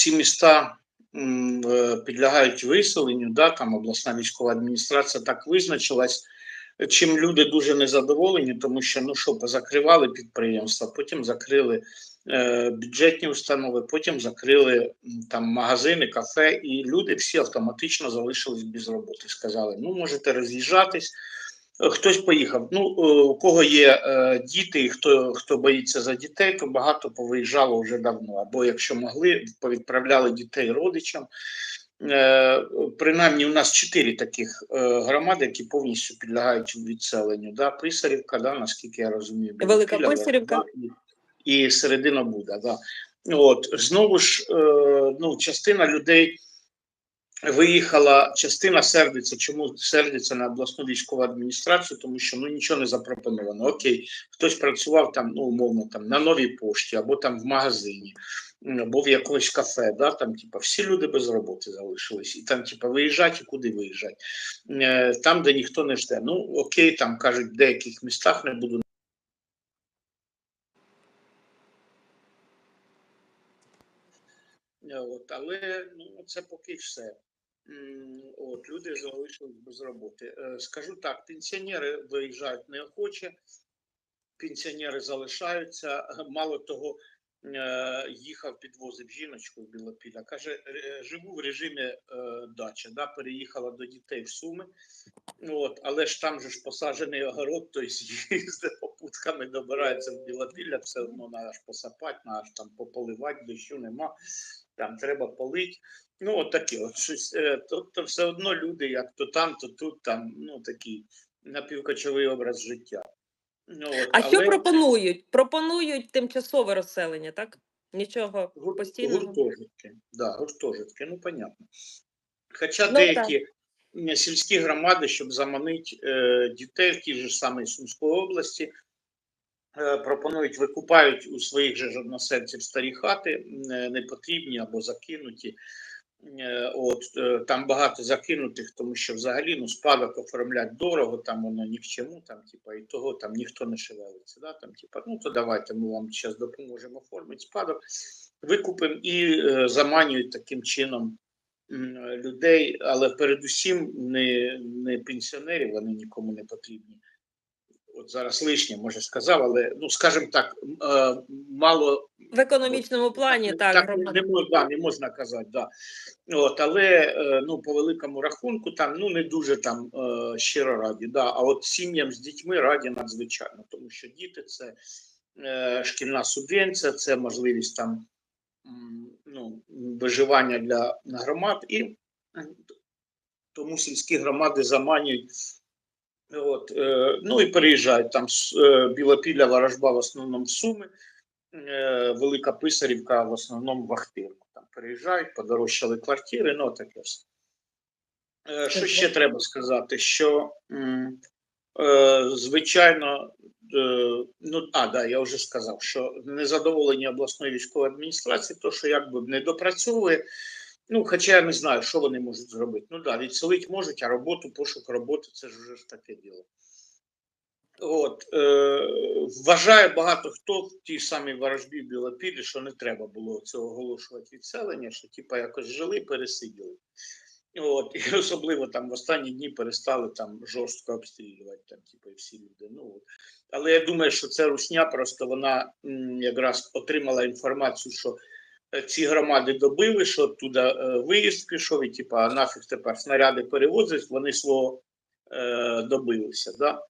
ці міста підлягають виселенню, да, там обласна військова адміністрація так визначилась, чим люди дуже незадоволені, тому що ну що, позакривали підприємства, потім закрили е, бюджетні установи, потім закрили там магазини, кафе, і люди всі автоматично залишились без роботи. Сказали, ну можете роз'їжджатись. Е, Хтось поїхав. Ну, е, у кого є е, діти, хто, хто боїться за дітей, то багато повиїжджало вже давно. Або якщо могли, повідправляли дітей родичам. Е, принаймні, у нас чотири таких е, громади, які повністю підлягають відселенню. Да? Писарівка, да, наскільки я розумію, Велика Білопілля, Писарівка. І, і середина Буда. Да. От, знову ж, е, ну, частина людей виїхала, частина сердиться. Чому сердиться на обласну військову адміністрацію? Тому що ну нічого не запропоновано. Окей, хтось працював там, ну умовно, там на новій пошті або там в магазині, або в якомусь кафе. Да, там, типа, всі люди без роботи залишились, і там, типа, виїжджать і куди виїжджать? Е, Там, де ніхто не жде. Ну окей, там кажуть, в деяких містах не буду. Е, От, але ну, це поки все. От, люди залишились без роботи. Е, Скажу так, пенсіонери виїжджають неохоче, пенсіонери залишаються. Мало того, е, їхав, підвозив жіночку в Білопілля. Каже, живу в режимі е, дачі, да, переїхала до дітей в Суми. От, але ж там же ж посаджений огород, то їздить попутками, добирається в Білопілля, все одно треба ж посапати, треба ж там пополивати, дощу нема, там треба полити. Ну, от таке, от щось. Тобто, все одно люди, як то там, то тут, там, ну такий напівкочовий образ життя. Ну, от, А що пропонують? Пропонують тимчасове розселення, так? Нічого гур- постійного. гуртожитки, да, гуртожитки, ну понятно. Хоча Ну, деякі м, сільські громади, щоб заманити е, дітей в тій же самій Сумської області, пропонують, викупають у своїх же ж старі хати, е, непотрібні або закинуті. Е, От е, там багато закинутих, тому що взагалі ну спадок оформляти дорого, там воно ні к чому, там типа і того там ніхто не шевелиться. Да? Там, типа, ну то давайте ми вам зараз допоможемо оформити спадок, викупимо і е, заманюють таким чином людей, але передусім не, не пенсіонерів, вони нікому не потрібні. От зараз лишнє, може сказав, але ну скажімо так, е, мало В економічному плані, так, так громад- не, можна, да, не можна казати, да. От, але е, ну, по великому рахунку там ну, не дуже там е, щиро раді. Да. А от сім'ям з дітьми раді надзвичайно, тому що діти це шкільна субвенція, це можливість там ну, виживання для громад, і тому сільські громади заманюють. От, е, ну і переїжджають там з е, Білопілля, Ворожба в основному в Суми, е, Велика Писарівка в основному в Ахтирку. Там переїжджають, подорожчали квартири, ну таке все. Е, Що ще треба сказати? Що е, звичайно, е, ну а да, я вже сказав, що незадоволення обласної військової адміністрації, то що якби не допрацьовує. Ну, хоча я не знаю, що вони можуть зробити. Ну да, відселити можуть, а роботу, пошук роботи це ж вже ж таке діло. От, е, вважає багато хто в тій самій ворожбі Білопілі, що не треба було цього оголошувати відселення, що типа якось жили, пересиділи. От, і особливо там в останні дні перестали там жорстко обстрілювати, там, типу, всі люди. Ну, от. Але я думаю, що це русня, просто вона м, якраз отримала інформацію, що ці громади добили, що туди е, виїзд пішов, і типа нафіг тепер снаряди перевозять, вони свого е, добилися. Да?